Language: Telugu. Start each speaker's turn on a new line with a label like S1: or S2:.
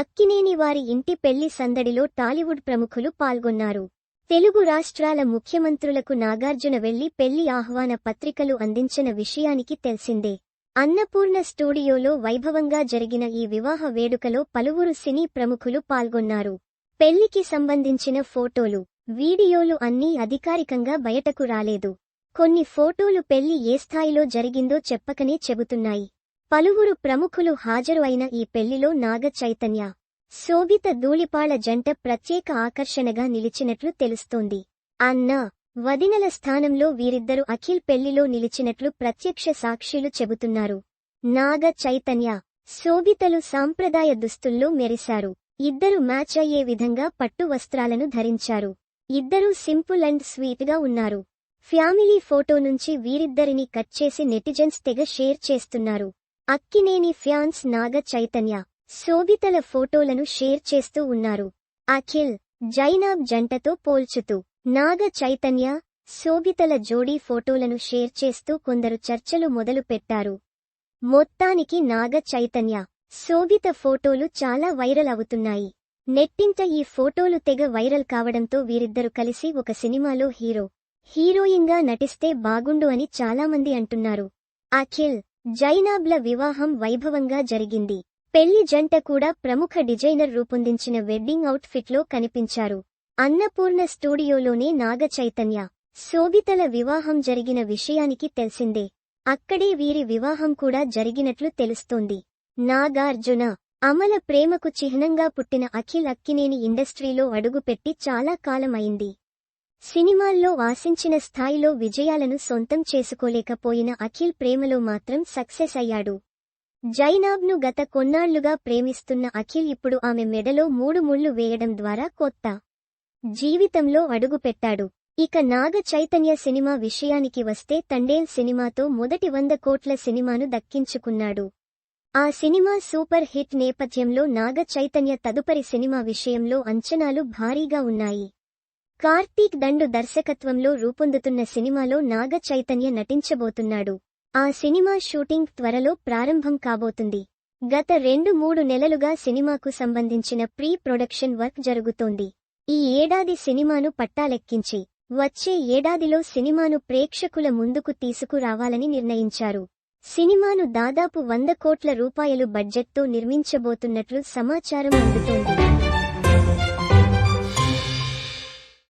S1: అక్కినేని వారి ఇంటి పెళ్ళి సందడిలో టాలీవుడ్ ప్రముఖులు పాల్గొన్నారు. తెలుగు రాష్ట్రాల ముఖ్యమంత్రులకు నాగార్జున వెళ్ళి పెళ్ళి ఆహ్వాన పత్రికలు అందించిన విషయానికి తెలిసిందే. అన్నపూర్ణ స్టూడియోలో వైభవంగా జరిగిన ఈ వివాహ వేడుకలో పలువురు సినీ ప్రముఖులు పాల్గొన్నారు. పెళ్ళికి సంబంధించిన ఫోటోలు వీడియోలు అన్నీ అధికారికంగా బయటకు రాలేదు. కొన్ని ఫోటోలు పెళ్ళి ఏ స్థాయిలో జరిగిందో చెప్పకనే చెబుతున్నాయి. పలువురు ప్రముఖులు హాజరు అయిన ఈ పెళ్ళిలో నాగ చైతన్య శోభిత ధూళిపాళ జంట ప్రత్యేక ఆకర్షణగా నిలిచినట్లు తెలుస్తోంది. అన్న వదినల స్థానంలో వీరిద్దరు అఖిల్ పెళ్ళిలో నిలిచినట్లు ప్రత్యక్ష సాక్షులు చెబుతున్నారు. నాగ చైతన్య శోభితలు సాంప్రదాయ దుస్తుల్లో మెరిశారు. ఇద్దరు మ్యాచ్ అయ్యే విధంగా పట్టు వస్త్రాలను ధరించారు. ఇద్దరూ సింపుల్ అండ్ స్వీట్గా ఉన్నారు. ఫ్యామిలీ ఫోటో నుంచి వీరిద్దరిని కట్ చేసి నెటిజన్స్ తెగ షేర్ చేస్తున్నారు. అక్కినేని ఫ్యాన్స్ నాగ చైతన్య శోభితల ఫోటోలను షేర్ చేస్తూ ఉన్నారు. అఖిల్ జైనాబ్ జంటతో పోల్చుతూ నాగ చైతన్య శోభితల జోడీ ఫోటోలను షేర్ చేస్తూ కొందరు చర్చలు మొదలు పెట్టారు మొత్తానికి నాగ చైతన్య శోభిత ఫోటోలు చాలా వైరల్ అవుతున్నాయి. నెట్టింట ఈ ఫోటోలు తెగ వైరల్ కావడంతో వీరిద్దరు కలిసి ఒక సినిమాలో హీరో హీరోయిన్గా నటిస్తే బాగుండు అని చాలామంది అంటున్నారు. అఖిల్ జైనాబ్ల వివాహం వైభవంగా జరిగింది. పెళ్ళి జంట కూడా ప్రముఖ డిజైనర్ రూపొందించిన వెడ్డింగ్ అవుట్ఫిట్లో కనిపించారు. అన్నపూర్ణ స్టూడియోలోనే నాగ చైతన్య. శోభితల వివాహం జరిగిన విషయానికి తెలిసిందే. అక్కడే వీరి వివాహం కూడా జరిగినట్లు తెలుస్తోంది. నాగార్జున. అమల ప్రేమకు చిహ్నంగా పుట్టిన అఖిల్ అక్కినేని ఇండస్ట్రీలో అడుగుపెట్టి చాలా కాలం అయింది సినిమాల్లో ఆశించిన స్థాయిలో విజయాలను సొంతం చేసుకోలేకపోయిన అఖిల్ ప్రేమలో మాత్రం సక్సెస్ అయ్యాడు. జైనాబ్ను గత కొన్నాళ్ళుగా ప్రేమిస్తున్న అఖిల్ ఇప్పుడు ఆమె మెడలో మూడు ముళ్ళు వేయడం ద్వారా కొత్త జీవితంలో అడుగుపెట్టాడు. ఇక నాగ చైతన్య సినిమా విషయానికి వస్తే తండేల్ సినిమాతో మొదటి వంద కోట్ల సినిమాను దక్కించుకున్నాడు. ఆ సినిమా సూపర్ హిట్ నేపథ్యంలో నాగ చైతన్య తదుపరి సినిమా విషయంలో అంచనాలు భారీగా ఉన్నాయి. కార్తీక్ దండు దర్శకత్వంలో రూపొందుతున్న సినిమాలో నాగ చైతన్య నటించబోతున్నాడు. ఆ సినిమా షూటింగ్ త్వరలో ప్రారంభం కాబోతుంది. గత రెండు మూడు నెలలుగా సినిమాకు సంబంధించిన ప్రీ ప్రొడక్షన్ వర్క్ జరుగుతోంది. ఈ ఏడాది సినిమాను పట్టాలెక్కించి వచ్చే ఏడాదిలో సినిమాను ప్రేక్షకుల ముందుకు తీసుకురావాలని నిర్ణయించారు. సినిమాను దాదాపు వంద కోట్ల రూపాయలు బడ్జెట్తో నిర్మించబోతున్నట్లు సమాచారం అందుతోంది.